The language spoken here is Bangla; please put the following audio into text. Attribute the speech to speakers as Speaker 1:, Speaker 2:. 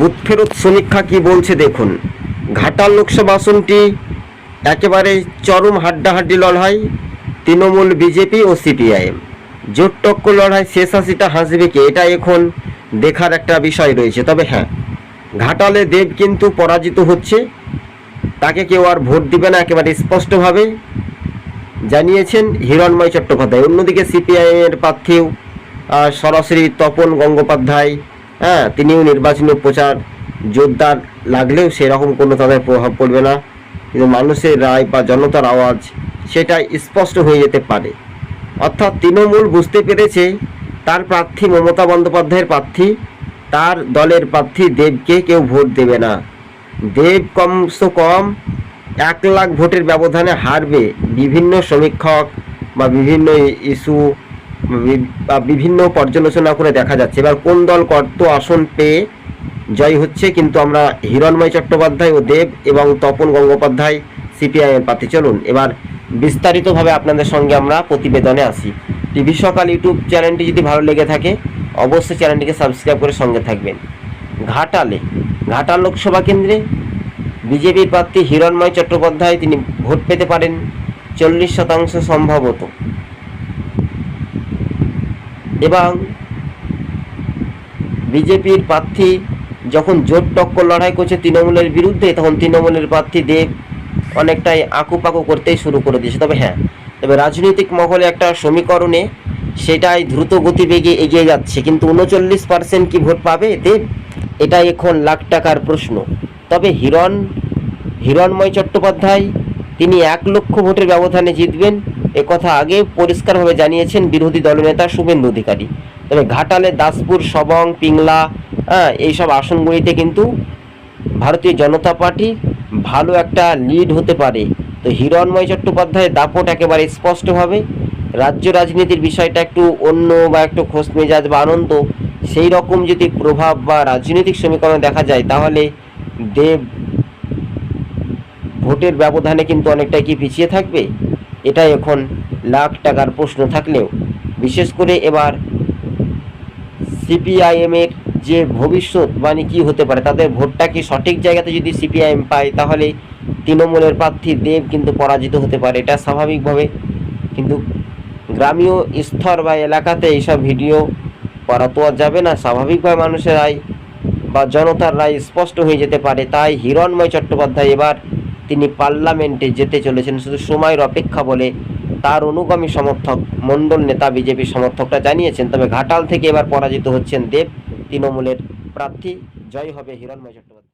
Speaker 1: বুথ ফেরত সমীক্ষা কি বলছে দেখুন। ঘাটাল লোকসভা আসনটি একেবারে চরম হাড্ডাহাড্ডি লড়াই, তৃণমূল বিজেপি ও সিপিআইএম জোট টক্কর লড়াই শেষ হাসিটা হাসবে কে? এটা এখন দেখার একটা বিষয় রয়েছে। তবে হ্যাঁ ঘাটালে দেব কিন্তু পরাজিত হচ্ছে। তাকে কেউ আর ভোট দিবে না একেবারে স্পষ্টভাবে। জানিয়েছেন হিরণময় চট্টোপাধ্যায়। অন্যদিকে সিপিআইএম এর প্রার্থীও সরাসরি তপন গঙ্গোপাধ্যায় হ্যাঁ তিনিও নির্বাচনী প্রচার জোরদার লাগলেও সেরকম কোনো তাদের প্রভাব পড়বে না। কিন্তু মানুষের রায় বা জনতার আওয়াজ সেটা স্পষ্ট হয়ে যেতে পারে। অর্থাৎ তৃণমূল বুঝতে পেরেছে তার প্রার্থী মমতা বন্দ্যোপাধ্যায়ের প্রার্থী, তার দলের প্রার্থী দেবকে কেউ ভোট দেবে না। দেব কমসে কম এক লাখ ভোটের ব্যবধানে হারবে। বিভিন্ন সমীক্ষক বা বিভিন্ন ইস্যু বিভিন্ন পর্যালোচনা করে দেখা যাচ্ছে। এবার কোন দল কত আসন পেয়ে জয় হচ্ছে কিন্তু আমরা হিরণময় চট্টোপাধ্যায় ও দেব এবং তপন গঙ্গোপাধ্যায় সিপিআইএম প্রার্থী চলুন, এবার বিস্তারিতভাবে আপনাদের সঙ্গে আমরা প্রতিবেদনে আসি। টিভি সকাল ইউটিউব চ্যানেলটি যদি ভালো লেগে থাকে, অবশ্যই চ্যানেলটিকে সাবস্ক্রাইব করে সঙ্গে থাকবেন। ঘাটালে, ঘাটাল লোকসভা কেন্দ্রে বিজেপির প্রার্থী হিরণময় চট্টোপাধ্যায় তিনি ভোট পেতে পারেন। চল্লিশ শতাংশ সম্ভবত। এবং বিজেপির প্রার্থী যখন জোট টক্কর লড়াই করছে তৃণমূলের বিরুদ্ধে, তখন তৃণমূলের প্রার্থী দেব অনেকটাই আঁকুপাকু করতেই শুরু করে দিয়েছে। তবে হ্যাঁ তবে রাজনৈতিক মহলে একটা সমীকরণে সেটাই দ্রুত গতিবেগে এগিয়ে যাচ্ছে। কিন্তু উনচল্লিশ পার্সেন্ট কি ভোট পাবে দেব? এটা এখন লাখ টাকার প্রশ্ন। তবে হিরণ, হিরণময় চট্টোপাধ্যায়, তিনি এক লক্ষ ভোটের ব্যবধানে জিতবেন। একথা আগে পরিষ্কারভাবে জানিয়েছেন বিরোধী দলনেতা শুভেন্দু অধিকারী। তবে ঘাটালে, দাসপুর, সবং, পিংলা হ্যাঁ এইসব আসনগুলিতে কিন্তু ভারতীয় জনতা পার্টি ভালো একটা লিড হতে পারে। তো হিরণময় চট্টোপাধ্যায়ের দাপট একেবারে স্পষ্টভাবে। রাজ্য রাজনীতির বিষয়টা একটু অন্য বা একটু খোঁজ মেজাজ বা আনন্দ, সেই রকম যদি প্রভাব বা রাজনৈতিক সমীকরণ দেখা যায়, তাহলে দেব ভোটের ব্যবধানে কিন্তু অনেকটাই কি পিছিয়ে থাকবে? এটা এখন লাখ টাকার প্রশ্ন থাকলেও, বিশেষ করে এবার সিপিআইএমের যে ভবিষ্যৎ মানে কি হতে পারে, তাদের ভোটটা কি সঠিক জায়গাতে যদি সিপিআইএম পায়, তাহলে তৃণমূলের প্রার্থী দেব কিন্তু পরাজিত হতে পারে, এটা স্বাভাবিকভাবে। কিন্তু গ্রামীয় স্তর বা এলাকাতে এইসব ভিডিও করা তো যাবে না, স্বাভাবিকভাবে মানুষের রায় বা জনতার রায় স্পষ্ট হয়ে যেতে পারে। তাই হিরণময় চট্টোপাধ্যায় এবার তিনি পার্লামেন্টে যেতে চলেছেন শুধু সময়ের অপেক্ষা বলে। তার অনুগামী সমর্থক, মণ্ডল নেতা বিজেপির সমর্থকরা জানিয়েছেন, তবে ঘাটাল থেকে এবার পরাজিত হচ্ছেন দেব তৃণমূলের প্রার্থী। জয় হবে হিরণময় চট্টোপাধ্যায়।